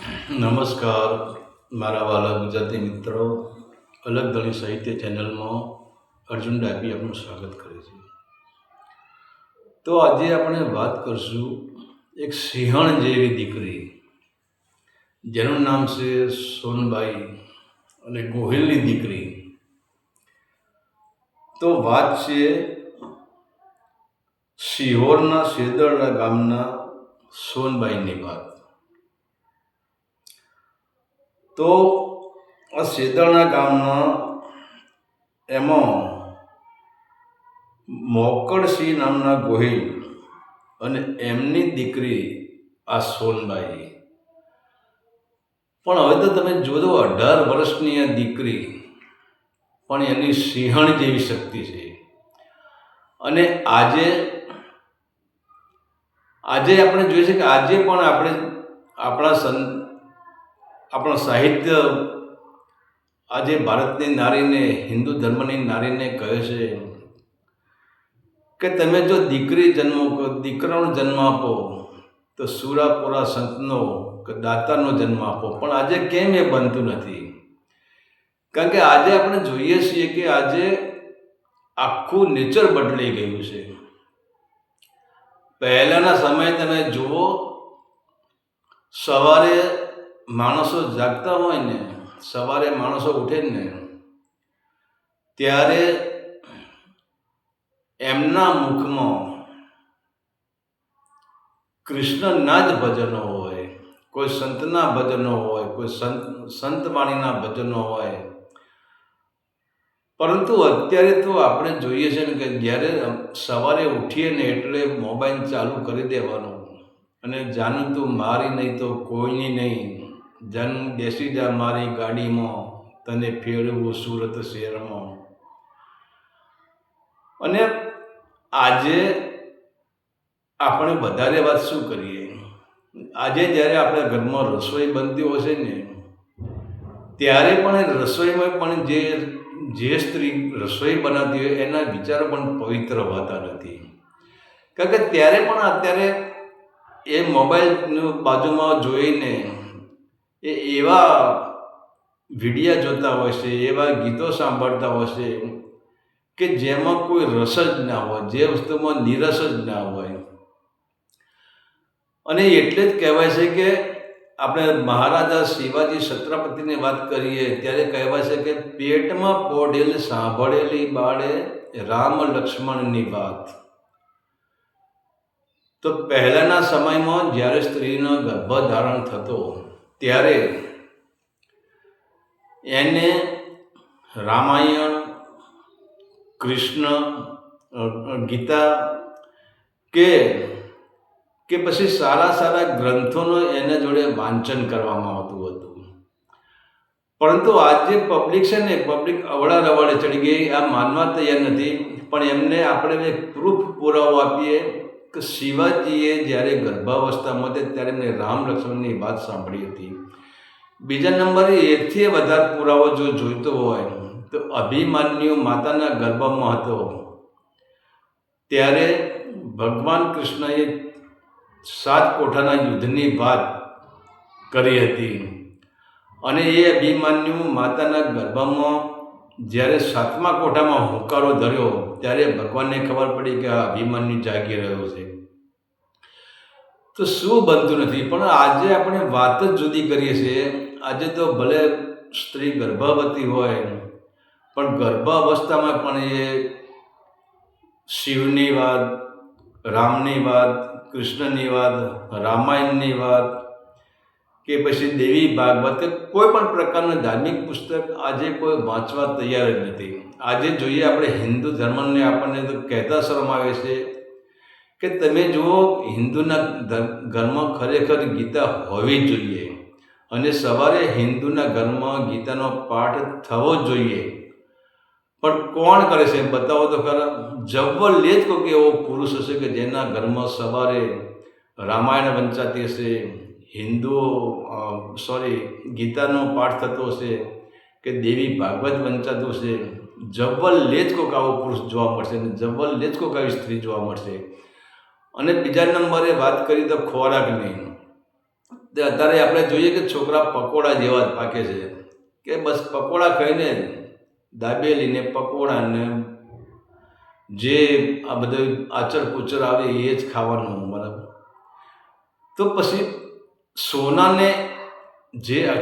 નમસ્કાર. મારા વાલા ગુજરાતી મિત્રો, અલગ ધણી સાહિત્ય ચેનલમાં અર્જુન ડાબી આપનું સ્વાગત કરે છે. તો આજે આપણે વાત કરશું એક સિંહણ જેવી દીકરી, જેનું નામ છે સોનબાઈ અને ગોહિલની દીકરી. તો વાત છે સિહોરના શેદરડા ગામના સોનબાઈની વાત. તો આ શેદરણા ગામના એમાં મોકળસિંહ નામના ગોહિલ અને એમની દીકરી આ સોનબાઈ. પણ હવે તો તમે જોજો અઢાર વર્ષની આ દીકરી પણ એની સિંહણ જેવી શક્તિ છે. અને આજે આજે આપણે જોઈએ છે કે આજે પણ આપણે આપણા સં આપણા સાહિત્ય આજે ભારતની નારીને, હિન્દુ ધર્મની નારીને કહે છે કે તમે જો દીકરી જન્મો દીકરાનો જન્મ આપો, તો સુરાપુરા સંતનો કે દાતાનો જન્મ આપો. પણ આજે કેમ એ બનતું નથી? કારણ કે આજે આપણે જોઈએ છીએ કે આજે આખું નેચર બદલાઈ ગયું છે. પહેલાંના સમયે તમે જુઓ, સવારે માણસો જાગતા હોય ને સવારે માણસો ઉઠે ને ત્યારે એમના મુખમાં કૃષ્ણના જ ભજનો હોય, કોઈ સંતના ભજનો હોય, કોઈ સંત સંતવાણીના ભજનો હોય. પરંતુ અત્યારે તો આપણે જોઈએ છે ને કે જ્યારે સવારે ઉઠીએ ને એટલે મોબાઈલ ચાલુ કરી દેવાનો. અને જાનું તું મારી નહીં તો કોઈની નહીં. જન બેસી જા મારી ગાડીમાં, તને ફેરવું સુરત શહેરમાં. અને આજે આપણે વધારે વાત શું કરીએ? આજે જ્યારે આપણા ઘરમાં રસોઈ બનતી હશે ને, ત્યારે પણ રસોઈમાં પણ જે જે સ્ત્રી રસોઈ બનાવતી હોય, એના વિચારો પણ પવિત્ર હોતા નથી. કારણ કે ત્યારે પણ અત્યારે એ મોબાઈલનું બાજુમાં જોઈને એ એવા વિડીયા જોતા હોય છે, એવા ગીતો સાંભળતા હોય છે, કે જેમાં કોઈ રસ જ ના હોય, જે વસ્તુમાં નિરસ જ ના હોય. અને એટલે જ કહેવાય છે કે આપણે મહારાજા શિવાજી છત્રપતિની વાત કરીએ, ત્યારે કહેવાય છે કે પેટમાં પોડેલ સાંભળેલી બાળે રામ લક્ષ્મણની વાત. તો પહેલાંના સમયમાં જ્યારે સ્ત્રીનો ગર્ભધારણ થતો ત્યારે એને રામાયણ, કૃષ્ણ ગીતા કે કે પછી સારા સારા ગ્રંથોનું એના જોડે વાંચન કરવામાં આવતું હતું. પરંતુ આજે પબ્લિક છે ને પબ્લિક અવળા રવાડે ચડી ગઈ, આ માનવા તૈયાર નથી. પણ એમને આપણે એક પ્રૂફ પુરાવો આપીએ. કે શિવાજીએ જ્યારે ગર્ભાવસ્થામાં હતા ત્યારે એમને રામ લક્ષ્મણની વાત સાંભળી હતી. બીજા નંબરે એથી વધારે પુરાવો જો જોઈતો હોય, તો અભિમાન્યુ માતાના ગર્ભમાં હતો. ત્યારે ભગવાન કૃષ્ણએ સાત કોઠાના યુદ્ધની વાત કરી હતી અને એ અભિમાન્યુ માતાના ગર્ભમાં જ્યારે સાતમા કોઠામાં હુંકારો ધર્યો ત્યારે ભગવાનને ખબર પડી કે આ અભિમાનની જાગી રહ્યો છે. તો શું બનતું નથી? પણ આજે આપણે વાત જ જુદી કરીએ છીએ. આજે તો ભલે સ્ત્રી ગર્ભાવતી હોય, પણ ગર્ભાવસ્થામાં પણ એ શિવની વાત, રામની વાત, કૃષ્ણની વાત, રામાયણની વાત કે પછી દેવી ભાગવત કોઈ પણ પ્રકારનું ધાર્મિક પુસ્તક આજે કોઈ વાંચવા તૈયાર જ નથી. આજે જોઈએ આપણે હિન્દુ ધર્મને આપણને તો કહેતા શરમ આવે છે કે તમે જુઓ, હિન્દુના ઘરમાં ખરેખર ગીતા હોવી જોઈએ અને સવારે હિન્દુના ઘરમાં ગીતાનો પાઠ થવો જોઈએ. પણ કોણ કરે છે બતાવો તો ખરા? જબ્બર લે જ કોઈક એવો પુરુષ હશે કે જેના ઘરમાં સવારે રામાયણ વંચાતી હશે હિન્દુઓ સોરી ગીતાનો પાઠ થતો હશે કે દેવી ભાગવત વંચાતું હશે જબ્બલ લે જ આવો પુરુષ જોવા મળશે અને જબ્બલ લે જ આવી સ્ત્રી જોવા મળશે? અને બીજા નંબરે વાત કરી તો ખોરાકની તે અત્યારે આપણે જોઈએ કે છોકરા પકોડા જેવા જ પાકે છે. કે બસ પકોડા ખાઈને દાબેલીને પકોડાને જે આ બધું આચર કુચર આવે એ જ ખાવાનું, બરાબર? તો પછી સોનાને જે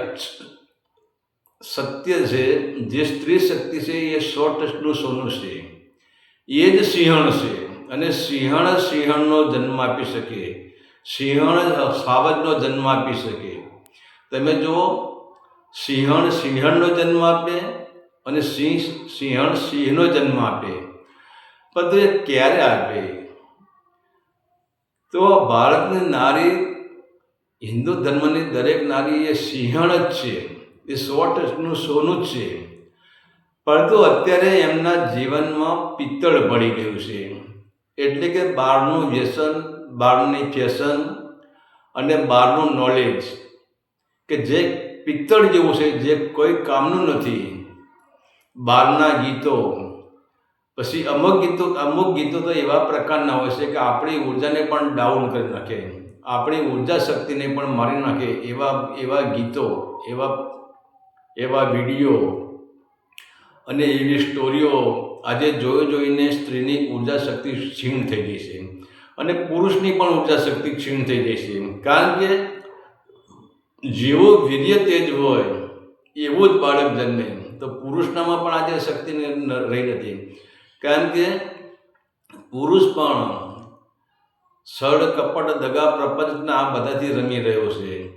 સત્ય છે, જે સ્ત્રી શક્તિ છે, એ સો ટચનું સોનું છે. એ જ સિંહણ છે અને સિંહણ સિંહણનો જન્મ આપી શકે. સિંહણ સાવજનો જન્મ આપી શકે. તમે જુઓ, સિંહણ સિંહણનો જન્મ આપે અને સિંહ, સિંહણ સિંહનો જન્મ આપે. પરંતુ એ ક્યારે આપે? તો ભારતની નારી હિન્દુ ધર્મની દરેક નારી એ સિંહણ જ છે. એ સો ટચનું સોનું જ છે. પરંતુ અત્યારે એમના જીવનમાં પિત્તળ પડી ગયું છે. એટલે કે બહારનું વ્યસન, બહારની ફેશન અને બહારનું નોલેજ કે જે પિત્તળ જેવું છે, જે કોઈ કામનું નથી. બહારના ગીતો, પછી અમુક ગીતો અમુક ગીતો તો એવા પ્રકારના હોય છે કે આપણી ઉર્જાને પણ ડાઉન કરી નાખે. આપણી ઊર્જા શક્તિને પણ મારી નાખે એવા એવા ગીતો, એવા એવા વીડિયો અને એવી સ્ટોરીઓ આજે જોઈ જોઈને સ્ત્રીની ઊર્જા શક્તિ ક્ષીણ થઈ ગઈ છે. અને પુરુષની પણ ઊર્જા શક્તિ ક્ષીણ થઈ ગઈ છે. કારણ કે જેવો વીર્ય તેજ હોય, એવું જ બાળક જન્મે. તો પુરુષનામાં પણ આજે શક્તિ રહી નથી. કારણ કે પુરુષ પણ સળ, કપટ, દગા, પ્રપંચના આ બધાથી રમી રહ્યો છે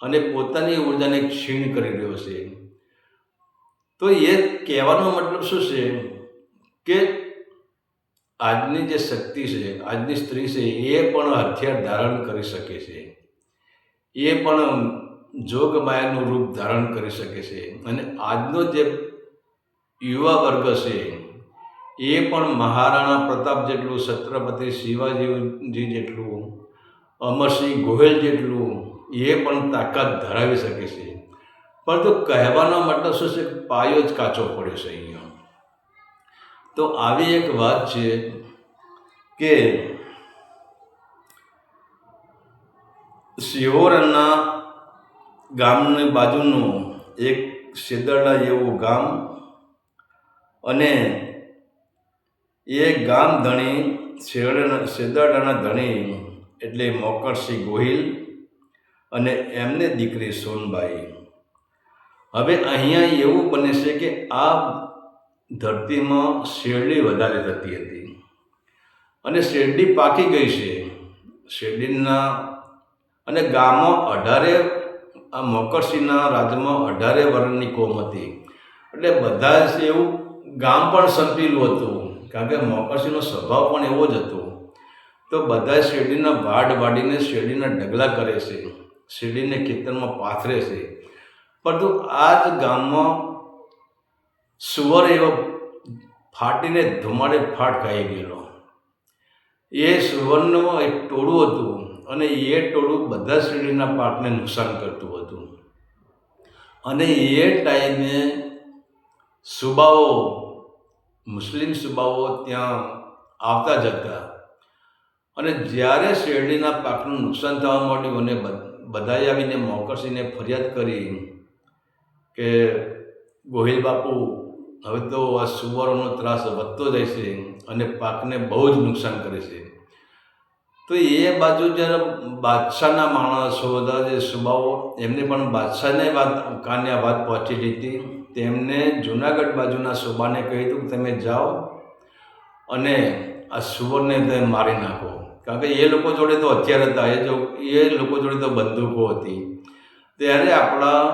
અને પોતાની ઉર્જાને ક્ષીણ કરી રહ્યો છે. તો એ કહેવાનો મતલબ શું છે કે આજની જે શક્તિ છે, આજની સ્ત્રી છે, એ પણ હથિયાર ધારણ કરી શકે છે. એ પણ જોગ માયાનું રૂપ ધારણ કરી શકે છે. અને આજનો જે યુવા વર્ગ છે એ પણ મહારાણા પ્રતાપ જેટલું, છત્રપતિ શિવાજીજી જેટલું, અમરસિંહ ગોહિલ જેટલું, એ પણ તાકાત ધરાવી શકે છે. પરંતુ કહેવાનો મતલબ શું છે? પાયો જ કાચો પડ્યો છે અહીંયા. તો આવી એક વાત છે કે સિહોરના ગામની બાજુનું એક સેદરડા જેવું ગામ અને એ ગામ ધણી શેરડાના સેદરડાના ધણી એટલે મોકરસિંહ ગોહિલ અને એમને દીકરી સોનબાઈ. હવે અહીંયા એવું બને છે કે આ ધરતીમાં શેરડી વધારે થતી હતી. અને શેરડી પાકી ગઈ છે. શેરડીના અને ગામમાં અઢારે, આ મોકરસિંહના રાજ્યમાં અઢારે વર્ણની કોમ હતી. એટલે બધા જ એવું ગામ પણ સંપીલું હતું. કારણ કે મોકરસિંહનો સ્વભાવ પણ એવો જ હતો. તો બધા શેરડીના વાડ વાડીને શેરડીના ઢગલા કરે છે. શેરડીને ખેતરમાં પાથરે છે. પરંતુ આ જ ગામમાં સુવર એવો ફાટીને ધુમાડે ફાટ ખાઈ ગયેલો. એ સુવરનું એક ટોળું હતું અને એ ટોળું બધા શેરડીના પાકને નુકસાન કરતું હતું. અને એ ટાઈમે સુબાઓ મુસ્લિમ સુબાઓ ત્યાં આવતા જતા અને જ્યારે શેરડીના પાકનું નુકસાન થવા માંડ્યું અને બધ- બધાએ આવીને મોકસીને ફરિયાદ કરી કે ગોહિલ બાપુ, હવે તો આ સુવરોનો ત્રાસ વધતો જાય છે અને પાકને બહુ જ નુકસાન કરે છે. તો એ બાજુ જ્યારે બાદશાહના માણસો બધા જે સુબાઓ, એમને પણ બાદશાહને વાત, કાને આ વાત પહોંચી હતી તેમને જુનાગઢ બાજુના સુબાને કહી કે તમે જાઓ અને આ સુવરને તમે મારી નાખો. કારણ કે એ લોકો જોડે તો હથિયાર હતા, એ જો, એ લોકો જોડે તો બંદૂકો હતી. ત્યારે આપણા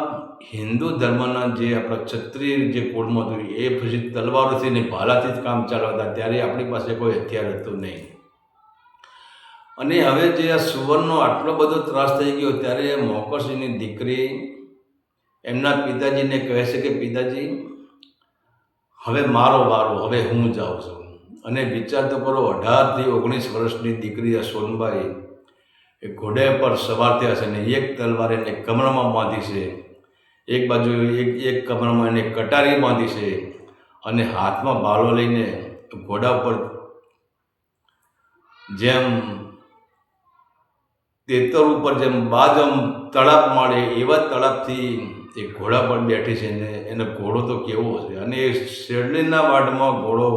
હિન્દુ ધર્મના જે આપણા ક્ષત્રિય જે કુળમાં હતું, એ પછી તલવારોથી ને ભાલાથી જ કામ ચાલવા હતા. ત્યારે આપણી પાસે કોઈ હથિયાર હતું નહીં. અને હવે જે આ સુવર્ણનો આટલો બધો ત્રાસ થઈ ગયો, ત્યારે મોકરસિંહની દીકરી એમના પિતાજીને કહે છે કે, પિતાજી, હવે મારો વારો, હવે હું જાઉં છું. અને વિચાર તો કરો, અઢારથી ઓગણીસ વર્ષની દીકરી આ સોનબાઈ એ ઘોડે પર સવાર થયા છે ને એક તલવાર એને કમરમાં બાંધી છે. એક બાજુ એક એક કમરમાં એને કટારી બાંધી છે અને હાથમાં બાળો લઈને ઘોડા પર જેમ તેતર ઉપર જેમ બાજ આમ તળાપ મળે એવા તળાપથી એ ઘોડા પર બેઠી છે ને એનો ઘોડો તો કેવો છે? અને એ શેરડીના વાડમાં ઘોડો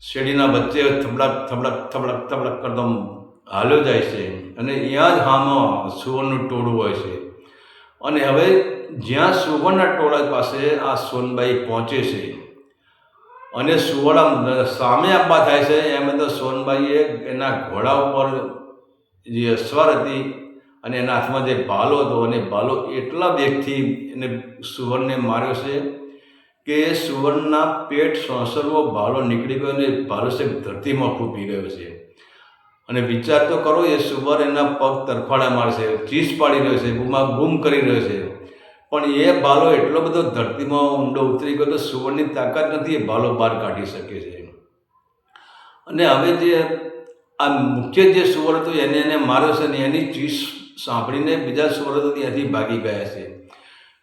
શેરડીના વચ્ચે થબડક થબડક થબડક થબડક કરતો હાલ્યો જાય છે અને ત્યાં જ હામાં સુવર્ણનું ટોળું હોય છે. અને હવે જ્યાં સુવર્ણના ટોળા પાસે આ સોનબાઈ પહોંચે છે અને સુવર્ણ સામે આપવા થાય છે, એમ તો સોનબાઈએ એના ઘોડા ઉપર જે અસવાર હતી અને એના હાથમાં જે ભાલો હતો અને ભાલો એટલા વેગથી એને સુવર્ણને માર્યો છે કે સુવર્ણના પેટ સોંસરવો ભાલો નીકળી ગયો અને ભાલો છે ધરતીમાં ખૂપી ગયો છે. અને વિચાર તો કરો, એ સુવર એના પગ તરફાડા મારશે, ચીસ પાડી રહ્યો છે, બૂમા બૂમ કરી રહ્યો છે. પણ એ ભાલો એટલો બધો ધરતીમાં ઊંડો ઉતરી ગયો તો સુવર્ણની તાકાત નથી એ ભાલો બહાર કાઢી શકે છે. અને હવે જે આ મુખ્ય જે સુવર હતો એને એને માર્યો છે ને એની ચીસ સાંભળીને બીજા સુવર તો ત્યાંથી ભાગી ગયા છે.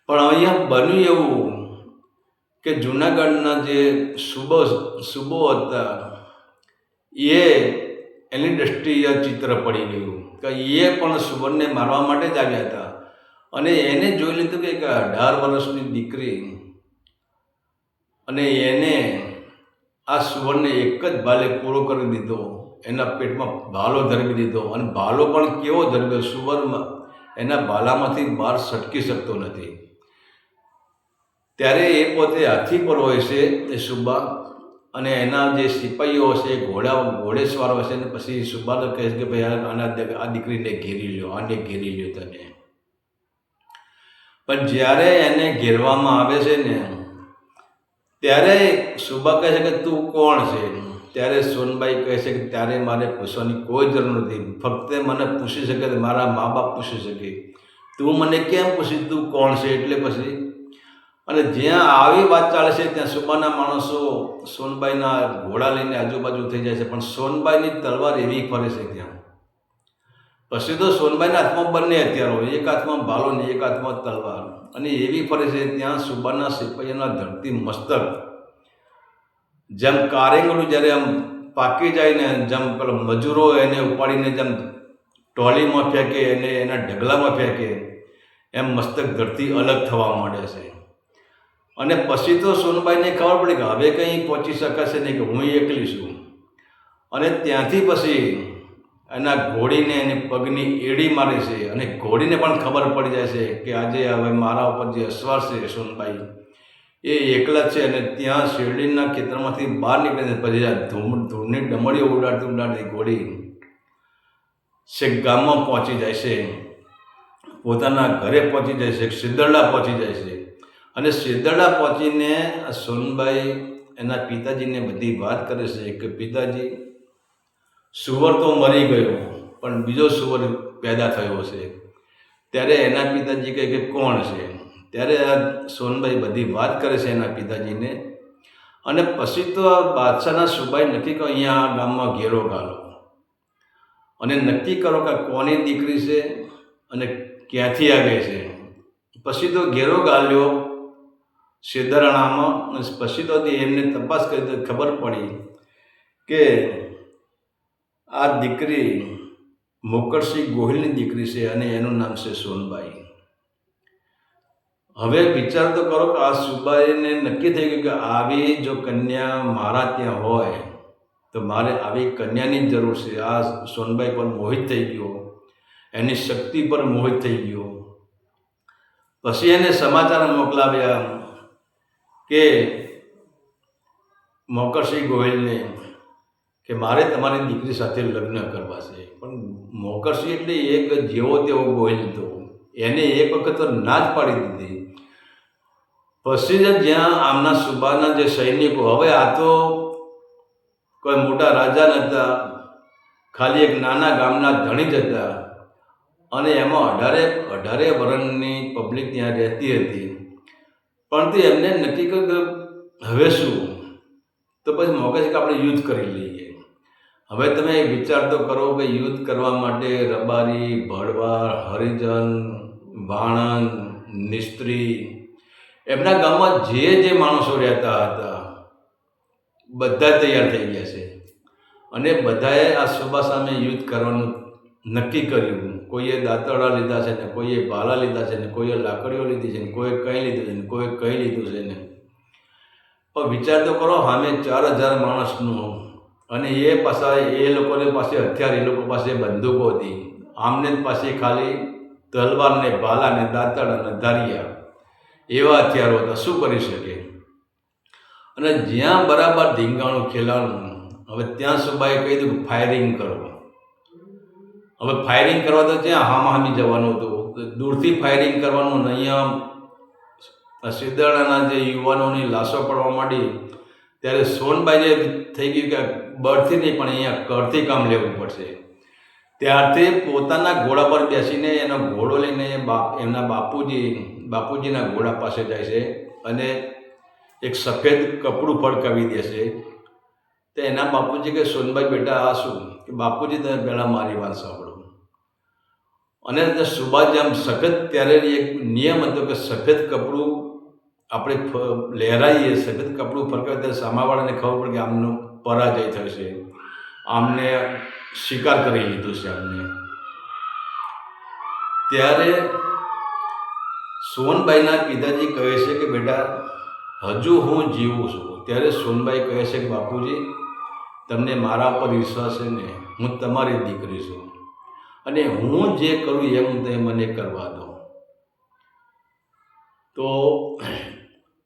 પણ અહીંયા બન્યું એવું કે જૂનાગઢના જે સુબો સુબો હતા, એ એની દ્રષ્ટિએ ચિત્ર પડી ગયું કે એ પણ સુવર્ણને મારવા માટે જ આવ્યા હતા. અને એને જોઈ લીધું કે એક અઢાર વર્ષની દીકરી અને એને આ સુવર્ણને એક જ ભાલે પૂરો કરી દીધો. એના પેટમાં ભાલો ધરમી દીધો અને ભાલો પણ કેવો ધર્મ્યો સુવર્ણ. એના ભાલામાંથી બહાર સટકી શકતો નથી. ત્યારે એ પોતે હાથી પર હોય છે, એ સુબ્બા. અને એના જે સિપાહીઓ હશે, ઘોડા, ઘોડેસવાર હશે ને પછી સુબ્બાને કહે છે કે ભાઈ આના આ દીકરીને ઘેરી લ્યો, આને ઘેરી લ્યો તમે પણ જ્યારે એને ઘેરવામાં આવે છે ને, ત્યારે સુબા કહે છે કે તું કોણ છે? ત્યારે સોનબાઈ કહે છે કે ત્યારે મારે પૂછવાની કોઈ જરૂર નથી. ફક્ત મને પૂછી શકે મારા મા બાપ પૂછી શકે. તું મને કેમ પૂછી તું કોણ છે? એટલે પછી? અને જ્યાં આવી વાત ચાલે છે, ત્યાં સુબાના માણસો સોનબાઈના ઘોડા લઈને આજુબાજુ થઈ જાય છે, પણ સોનબાઈની તલવાર એવી ફરે છે ત્યાં. પછી તો સોનબાઈના હાથમાં બંને હથિયારો એક હાથમાં ભાલો ને એક હાથમાં તલવાર. અને એવી ફરે છે, ત્યાં સુબાના સિપાહીના ધરતી મસ્તક જેમ કારેંગડું જ્યારે આમ પાકી જાય ને, જેમ પેલો મજૂરો એને ઉપાડીને જેમ ટોલીમાં ફેંકે, એને એના ઢગલામાં ફેંકે, એમ મસ્તક ધરતી અલગ થવા માંડે છે. અને પછી તો સોનબાઈને ખબર પડી કે હવે કંઈ પહોંચી શકાશે નહીં કે હું એકલી છું. અને ત્યાંથી પછી એના ઘોડીને એની પગની એડી મારે છે અને ઘોડીને પણ ખબર પડી જાય છે કે આજે હવે મારા ઉપર જે અસવાર છે સોનબાઈ એ એકલા છે અને ત્યાં શિવલિંગના ખેતરમાંથી બહાર નીકળે પછી આ ધૂળની ડમળીઓ ઉડાડતી ઉડાડતી ઘોડી છેક ગામમાં પહોંચી જાય છે. પોતાના ઘરે પહોંચી જાય છે, સિદ્ધરડા પહોંચી જાય છે. અને સિદ્ધરડા પહોંચીને સોનબાઈ એના પિતાજીને બધી વાત કરે છે કે પિતાજી, સુવર તો મરી ગયો, પણ બીજો સુવર પેદા થયો છે. ત્યારે એના પિતાજી કહે કે કોણ છે? ત્યારે આ સોનબાઈ બધી વાત કરે છે એના પિતાજીને. અને પછી તો આ બાદશાહના સુબાઈ નક્કી કરો અહીંયા આ ગામમાં ઘેરો ગાલો. અને નક્કી કરો કે કોની દીકરી છે અને ક્યાંથી આવે છે. પછી તો ઘેરો ગાલ્યો સિદ્ધરાણામાં અને પછી તો તે એમને તપાસ કરી તો ખબર પડી કે આ દીકરી મોકરસિંહ ગોહિલની દીકરી છે અને એનું નામ છે સોનબાઈ. હવે વિચાર તો કરો કે આ સુબાઈને નક્કી થઈ ગયું કે આવી જો કન્યા મારા ત્યાં હોય, તો મારે આવી કન્યાની જરૂર છે. આ સોનબાઈ પર મોહિત થઈ ગયો. એની શક્તિ પર મોહિત થઈ ગયો. પછી એને સમાચાર મોકલાવ્યા કે મોકરસિંહ ગોહિલને કે મારે તમારી દીકરી સાથે લગ્ન કરવા છે. પણ મોકરસિંહ એટલે એક જેવો તેવો ગોહિલ હતો. એને એક વખત ના જ પાડી દીધી. પછી જ્યાં આમના સુબાના જે સૈનિકો, હવે આ તો કોઈ મોટા રાજા નહોતા ખાલી એક નાના ગામના ધણી જ હતા. અને એમાં અઢારે અઢારે વર્ણની પબ્લિક ત્યાં રહેતી હતી. પણ તે એમને નક્કી કર્યું કે હવે શું? તો પછી મોકે છે કે આપણે યુદ્ધ કરી લઈએ. હવે તમે વિચાર તો કરો કે યુદ્ધ કરવા માટે રબારી ભડવાર હરિજન વાણંદ નિસ્ત્રી એમના ગામમાં જે જે માણસો રહેતા હતા બધા તૈયાર થઈ ગયા છે. અને બધાએ આ સુબા સામે યુદ્ધ કરવાનું નક્કી કર્યું. કોઈએ દાંતરડા લીધા છે ને કોઈએ ભાલા લીધા છે ને કોઈએ લાકડીઓ લીધી છે ને કોઈએ કંઈ લીધું છે ને કોઈએ કંઈ લીધું છે ને. પણ વિચાર તો કરો, સામે ચાર હજાર માણસનું અને એ પાછા એ લોકોને પાસે હથિયાર, એ લોકો પાસે બંદૂકો હતી. આમને પાસે ખાલી તલવાર ને ભાલા ને દાંતણ અને ધારિયા એવા હથિયારો હતા. શું કરી શકે? અને જ્યાં બરાબર ધીંગાણું ખેલાણું હવે ત્યાં સુબાએ કહી દીધું ફાયરિંગ કરો. હવે ફાયરિંગ કરવા તો ત્યાં હામાહામી જવાનું હતું. દૂરથી ફાયરિંગ કરવાનું અહીંયા સિદ્ધાણાના જે યુવાનોની લાશો પડવા માંડી, ત્યારે સોનબાઈ જે થઈ ગયું કે બળથી નહીં, પણ અહીંયા કરથી કામ લેવું પડશે. ત્યારથી પોતાના ઘોડા પર બેસીને એનો ઘોડો લઈને બાપ, એમના બાપુજી બાપુજીના ઘોડા પાસે જાય છે અને એક સફેદ કપડું ફડકાવી દેશે તો એના બાપુજી કે સોનભાઈ બેટા, આ શું? કે બાપુજી તમે પહેલાં મારી વાત સાંભળો. અને તે સુભાષ જેમ સફેદ ત્યારે એક નિયમ હતો કે સફેદ કપડું આપણે લહેરાઈએ, સફેદ કપડું ફરકાવી ત્યારે સામાવાળાને ખબર પડે કે આમનો પરાજય થશે. આમને સ્વીકાર કરી લીધો છે આમને. ત્યારે સોનબાઈના પિતાજી કહે છે કે બેટા, હજુ હું જીવું છું. ત્યારે સોનબાઈ કહે છે કે બાપુજી, તમને મારા પર વિશ્વાસ છે ને, હું તમારી દીકરી છું. અને હું જે કરું એમ તે મને કરવા દો. તો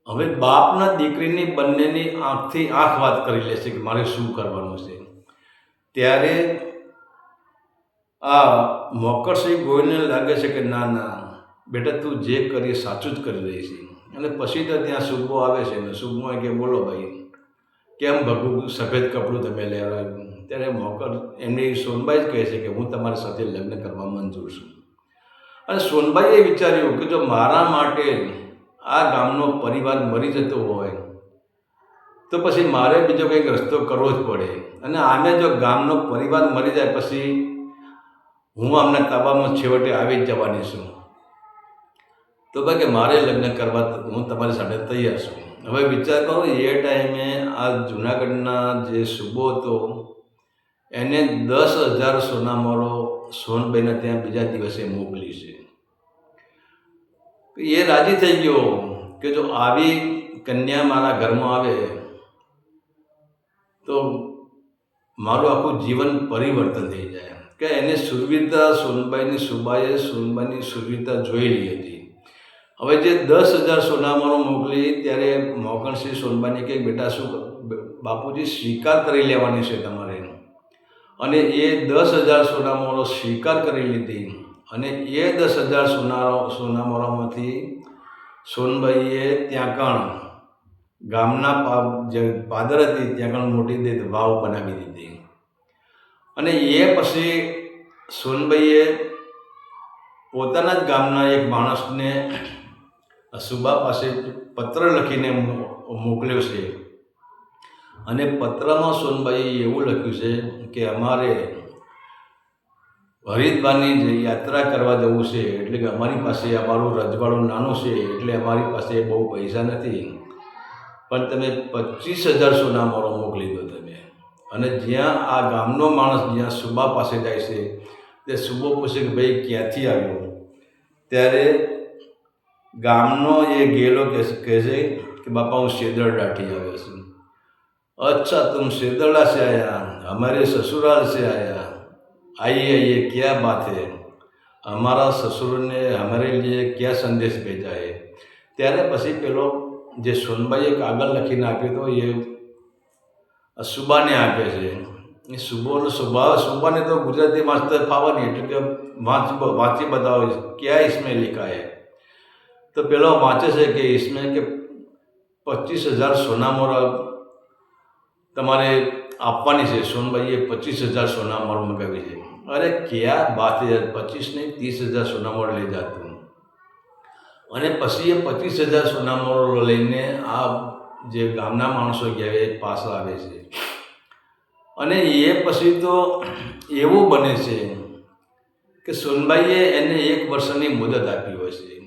હવે બાપના દીકરીની બંનેની આંખથી આંખ વાત કરી લેશે કે મારે શું કરવાનું છે. ત્યારે આ મોકરસિંહ ગોયલને લાગે છે કે ના ના બેટા, તું જે કરીએ સાચું જ કરી રહી છે અને પછી તો ત્યાં સુગમો આવે છે ને સુગમો કે, બોલો ભાઈ, કેમ ભગવું સફેદ કપડું તમે લેવા? ત્યારે મોકર એમની સોનબાઈ જ કહે છે કે, હું તમારી સાથે લગ્ન કરવા મંજૂર છું. અને સોનબાઈએ વિચાર્યું કે, જો મારા માટે આ ગામનો પરિવાર મરી જતો હોય, તો પછી મારે બીજો કંઈક રસ્તો કરવો જ પડે. અને આને જો ગામનો પરિવાર મરી જાય, પછી હું આમના તાબામાં છેવટે આવી જ જવાની છું. તો ભાઈ કે મારે લગ્ન કરવા હું તમારી સાથે તૈયાર છું. હવે વિચાર કરો, એ ટાઈમે આ જુનાગઢના જે સુબો હતો, એને દસ હજાર સોનામોરો સોનભાઈને ત્યાં બીજા દિવસે મોકલી છે. એ રાજી થઈ ગયો કે જો આવી કન્યા મારા ઘરમાં આવે, તો મારું આખું જીવન પરિવર્તન થઈ જાય. કે એને સુરવીરતા સોનબાઈની સુબાએ સોનબાઈની સુરવીરતા જોયેલી હતી હવે જે દસ હજાર સોનામાનો મોકલી, ત્યારે મોકણસિંહ સોનબાની કે, બેટા, શું બાપુજી, સ્વીકાર કરી લેવાની છે તમારે અને એ દસ હજાર સોનામાનો સ્વીકાર કરી લીધી અને એ દસ હજાર સોના સોનામારામાંથી સોનબાઈએ ત્યાં કણ ગામના જે પાદર હતી, ત્યાં કણ મોટી દે વાવ બનાવી દીધી. અને એ પછી સોનબાઈએ પોતાના જ ગામના એક માણસને સુબા પાસે પત્ર લખીને મોકલ્યો છે. અને પત્રમાં સોનબાઈએ એવું લખ્યું છે કે અમારે હરિદ્વારની જે યાત્રા કરવા જવું છે, એટલે કે અમારી પાસે અમારું રજવાડું નાનું છે, એટલે અમારી પાસે બહુ પૈસા નથી. પણ તમે પચીસ હજાર સોના મારો મોકલી દો તમે. અને જ્યાં આ ગામનો માણસ જ્યાં સુબા પાસે જાય છે, તે સુબો પૂછે કે ભાઈ ક્યાંથી આવ્યો? ત્યારે ગામનો એ ગેલો કે કહે છે કે બાપા હું શેદરડાથી આવ્યો છું અચ્છા તું શેદરડા સે આયા હમારે સસુરાલ સે આયા આઈએ આઈએ ક્યાં બાત હે અમારા સસુરને અમારે લીએ ક્યાં સંદેશ ભેજા હે ત્યારે પછી પેલો જે સોનબાઈએ કાગળ લખીને આપ્યો તો એ સુબાને આપે છે એ સુબોનો સ્વભાવ સુબાને તો ગુજરાતી માસ્તર ફાવાની એટલે કે વાંચ વાંચી બતાવો ક્યાં ઇસમે લિખા હે તો પેલો વાંચે છે કે ઈસમે કે પચીસ હજાર સોનામોર તમારે આપવાની છે. સોનભાઈએ પચીસ હજાર સોનામોર મગાવી છે. અરે ક્યાં બાત હજાર પચીસ નહીં, ત્રીસ હજાર સોનામોર લઈ જતું અને પછી એ પચીસ હજાર સોનામોરો લઈને આ જે ગામના માણસો ગયા એ આવે છે. અને એ પછી તો એવું બને છે કે સોનભાઈએ એને એક વર્ષની મુદત આપી હોય છે.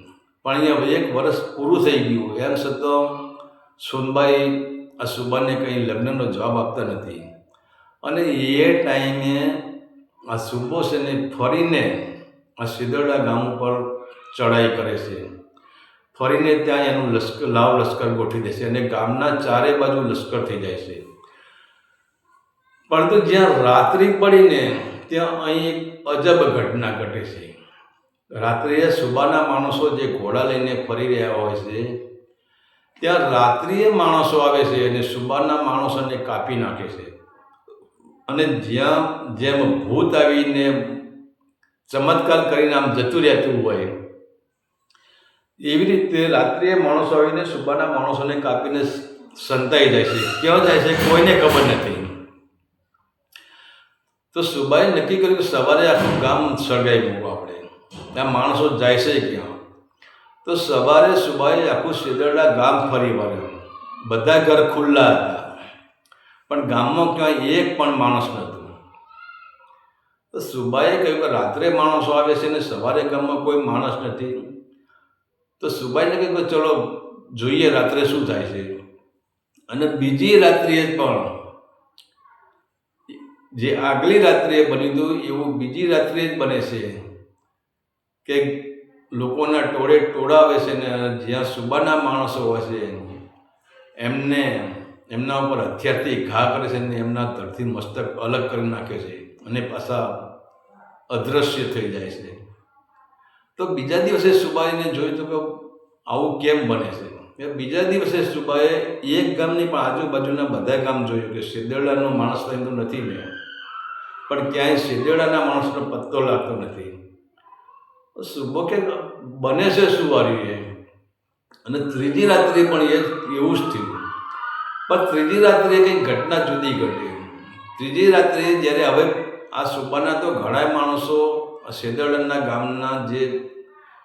પણ અહીંયા એક વર્ષ પૂરું થઈ ગયું એમ છતાં સોનબાઈ આ સુબાને કંઈ લગ્નનો જવાબ આપતા નથી. અને એ ટાઈમે આ સુબો છે ફરીને આ સિદરડા ગામ ઉપર ચડાઈ કરે છે. ફરીને ત્યાં એનું લશ્કર લાવ લશ્કર ગોઠવી દે છે અને ગામના ચારે બાજુ લશ્કર થઈ જાય છે. પરંતુ જ્યાં રાત્રિ પડીને ત્યાં અહીં એક અજબ ઘટના ઘટે છે. રાત્રિએ સુબાના માણસો જે ઘોડા લઈને ફરી રહ્યા હોય છે, ત્યાં રાત્રિએ માણસો આવે છે અને સુબાના માણસોને કાપી નાખે છે. અને જ્યાં જેમ ભૂત આવીને ચમત્કાર કરીને આમ જતું રહેતું હોય, એવી રીતે રાત્રિએ માણસો આવીને સુબાના માણસોને કાપીને સંતાઈ જાય છે. ક્યાં જાય છે કોઈને ખબર નથી. તો સુબાએ નક્કી કર્યું કે સવારે આખું ગામ મૂકવું આપણે. ત્યાં માણસો જાય છે ક્યાં? તો સવારે સુબાએ આખું શેદરડા ગામ ફરી વળ્યું. બધા ઘર ખુલ્લા હતા. પણ ગામમાં ક્યાંય એક પણ માણસ નહોતું. તો સુબાએ કહ્યું કે રાત્રે માણસો આવે છે ને સવારે ગામમાં કોઈ માણસ નથી. તો સુબાઈને કહ્યું કે ચલો જોઈએ રાત્રે શું થાય છે. અને બીજી રાત્રિએ પણ જે આગલી રાત્રિએ બન્યું હતું, એવું બીજી રાત્રિએ જ બને છે. કે લોકોના ટોળે ટોળા આવે છે ને જ્યાં સુબાના માણસો હોય છે એમને, એમના ઉપર હથિયારથી ઘા કરે છે ને એમના ધરથી મસ્તક અલગ કરી નાખે છે અને પાછા અદ્રશ્ય થઈ જાય છે. તો બીજા દિવસે સુબાઈને જોયું તો કે આવું કેમ બને છે? બીજા દિવસે સુબાએ એક ગામની પણ આજુબાજુના બધા ગામ જોયું કે સિદ્દેડાનો માણસ તો તો નથી મેં પણ ક્યાંય સિદ્દેડાના માણસનો પત્તો લાગતો નથી. તો સુબો કે બને છે શું વાર્યું એ. અને ત્રીજી રાત્રે પણ એ એવું જ થયું. પણ ત્રીજી રાત્રે કંઈક ઘટના જુદી ઘટી. ત્રીજી રાત્રે જ્યારે હવે આ સુબાના તો ઘણા માણસો સેદળના ગામના જે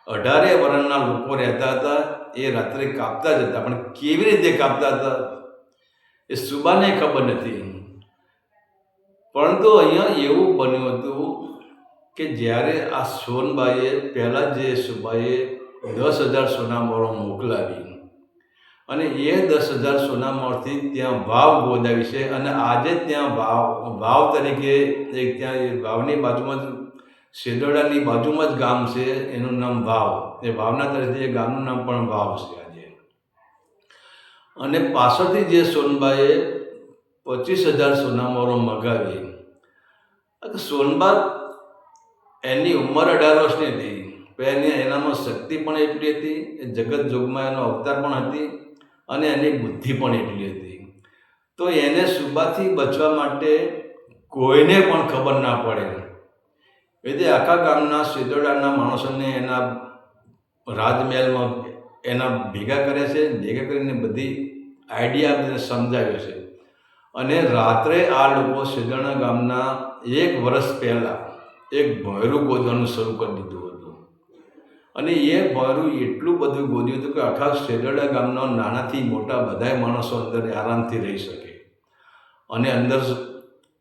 અઢારે વર્ણના લોકો રહેતા હતા, એ રાત્રે કાપતા જ હતા. પણ કેવી રીતે કાપતા હતા? એ સુબાને ખબર નથી. પરંતુ અહીંયા એવું બન્યું હતું કે જ્યારે આ સોનબાઈએ, પહેલાં જે સુબાઈએ દસ હજાર સોનામળો મોકલાવી. અને એ દસ હજાર સોનામળથી ત્યાં વાવ ગોદાવી છે અને આજે ત્યાં વાવ વાવ તરીકે એક ત્યાં વાવની બાજુમાં જ શેદોડાની બાજુમાં જ ગામ છે, એનું નામ વાવ. એ વાવના તરીકે એ ગામનું નામ પણ વાવ છે આજે. અને પાછળથી જે સોનબાએ પચીસ હજાર સોનામોરો મગાવી. સોનબા એની ઉંમર અઢાર વર્ષની હતી. એની એનામાં શક્તિ પણ એટલી હતી, એ જગત જોગમાં એનો અવતાર પણ હતી અને એની બુદ્ધિ પણ એટલી હતી. તો એને સુબાથી બચવા માટે કોઈને પણ ખબર ના પડે. એટલે આખા ગામના સિદોડાના માણસોને એના રાજમહેલમાં એના ભેગા કરે છે, ભેગા કરીને બધી આઈડિયા બધાને સમજાવ્યો છે. અને રાત્રે આ લોકો સિદોડા ગામના એક વર્ષ પહેલાં એક ભયરું ગોદવાનું શરૂ કરી દીધું હતું. અને એ ભોંયરું એટલું બધું ગોદ્યું હતું કે આખા શેરડા ગામના નાનાથી મોટા બધાય માણસો અંદર આરામથી રહી શકે. અને અંદર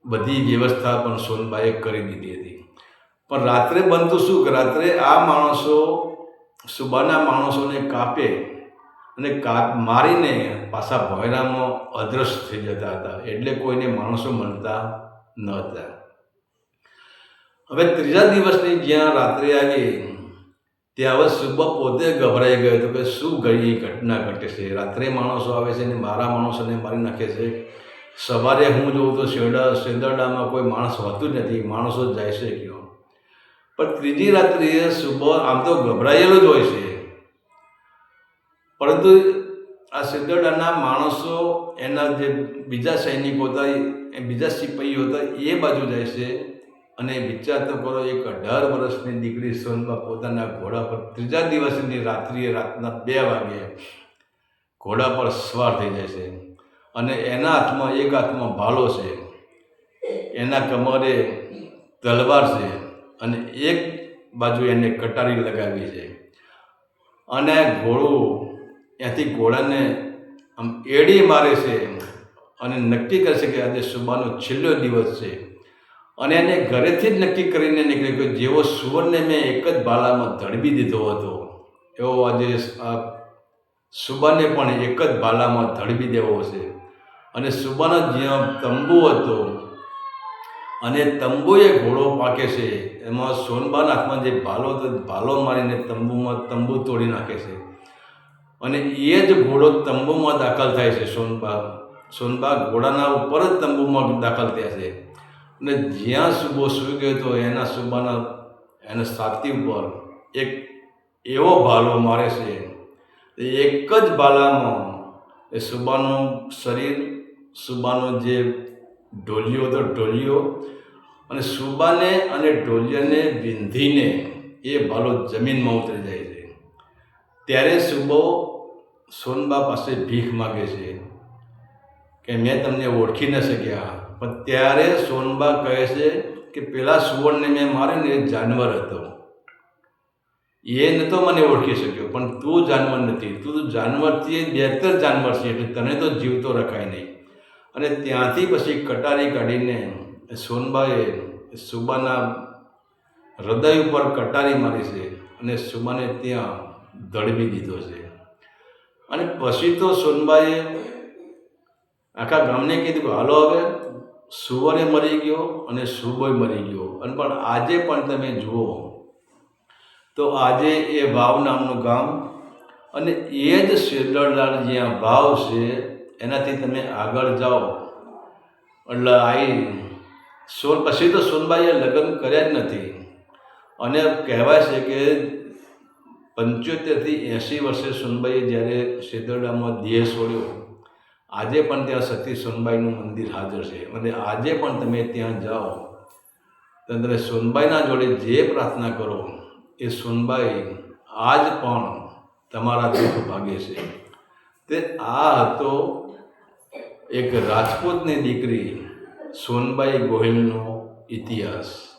બધી વ્યવસ્થા પણ સોનબાએ કરી દીધી હતી. પણ રાત્રે બનતું શું કે રાત્રે આ માણસો સુબાના માણસોને કાપે અને કાપ મારીને પાછા ભોયરામાં અદ્રશ્ય થઈ જતા હતા. એટલે કોઈને માણસો મળતા ન હતા. હવે ત્રીજા દિવસની જ્યાં રાત્રે આવી ત્યાં હવે સુબહ પોતે ગભરાઈ ગયો હતો કે શું ઘડી ઘટના ઘટે છે. રાત્રે માણસો આવે છે ને મારા માણસોને મારી નાખે છે. સવારે હું જોઉં તો શેડા શેદરડામાં કોઈ માણસ હોતું જ નથી, માણસો જાય છે કયો પણ ત્રીજી રાત્રિએ સુબહ આમ તો ગભરાયેલો જ હોય છે. પરંતુ આ શેદરડાના માણસો એના જે બીજા સૈનિકો હતા બીજા સિપાહીઓ હતા, એ બાજુ જાય છે. અને વિચાર તો કરો, એક અઢાર વર્ષની દીકરી સોનમાં પોતાના ઘોડા પર ત્રીજા દિવસની રાત્રિએ રાતના બે વાગે ઘોડા પર સવાર થઈ જાય છે. અને એના હાથમાં એક હાથમાં ભાલો છે. એના કમરે તલવાર છે અને એક બાજુ એને કટારી લગાવી છે. અને ઘોડું ત્યાંથી ઘોડાને આમ એડી મારે છે અને નક્કી કરશે કે આજે સુબાનો છેલ્લો દિવસ છે. અને એને ઘરેથી જ નક્કી કરીને નીકળી કે જેવો સુવરને મેં એક જ બાલામાં ધડબી દીધો હતો, એવો આજે સુબાને પણ એક જ બાલામાં ધડબી દેવો છે. અને સુબાનો જ્યાં તંબુ હતો, અને તંબુએ ઘોડો પાકે છે, એમાં સોનબાના હાથમાં જે ભાલો હતો ભાલો મારીને તંબુમાં, તંબુ તોડી નાખે છે. અને એ જ ઘોડો તંબુમાં દાખલ થાય છે, સોનબા સોનબા ઘોડાના ઉપર જ તંબુમાં દાખલ થયા છે. અને જ્યાં સુબો સૂઈ ગયો હતો એના સુબાના, એના સાથી ઉપર એક એવો ભાલો મારે છે એક જ ભાલામાં એ સુબાનું શરીર, સુબાનો જે ઢોલિયો હતો, ઢોલિયો, અને સુબાને અને ઢોલિયાને વિંધીને એ ભાલો જમીનમાં ઉતરી જાય છે. ત્યારે સુબો સોનબા પાસે ભીખ માગે છે કે મેં તમને ઓળખી ન શક્યા. પણ ત્યારે સોનબા કહે છે કે પેલા સુવર્ણને મેં માર્યો ને એ જાનવર હતો. એ નતો મને ઓળખી શક્યો, પણ તું જાનવર નથી. તું તો જાનવરથી બહેતર જાનવર છે, એટલે તને તો જીવતો રખાય નહીં. અને ત્યાંથી પછી કટારી કાઢીને સોનબાએ સુબાના હૃદય ઉપર કટારી મારી છે અને સુબાને ત્યાં દળવી દીધો છે. અને પછી તો સોનબાએ આખા ગામને કીધું હાલો હવે સુવરે મરી ગયો અને સુબોય મરી ગયો. અને પણ આજે પણ તમે જુઓ. તો આજે એ વાવ નામનું ગામ અને એ જ શેરડલાલ જ્યાં ભાવ છે, એનાથી તમે આગળ જાઓ. એટલે આવી સોન, પછી તો સોનબાઈએ લગ્ન કર્યા જ નથી. અને કહેવાય છે કે પંચોતેરથી એંશી વર્ષે સોનબાઈએ જ્યારે શેરદડામાં દેહ છોડ્યો. આજે પણ ત્યાં સતી સોનબાઈનું મંદિર હાજર છે. અને આજે પણ તમે ત્યાં જાઓ, તો તમે સોનબાઈના જોડે જે પ્રાર્થના કરો, એ સોનબાઈ આજ પણ તમારા દુઃખ ભાગે છે. તે આ હતો એક રાજપૂતની દીકરી સોનબાઈ ગોહિલનો ઇતિહાસ.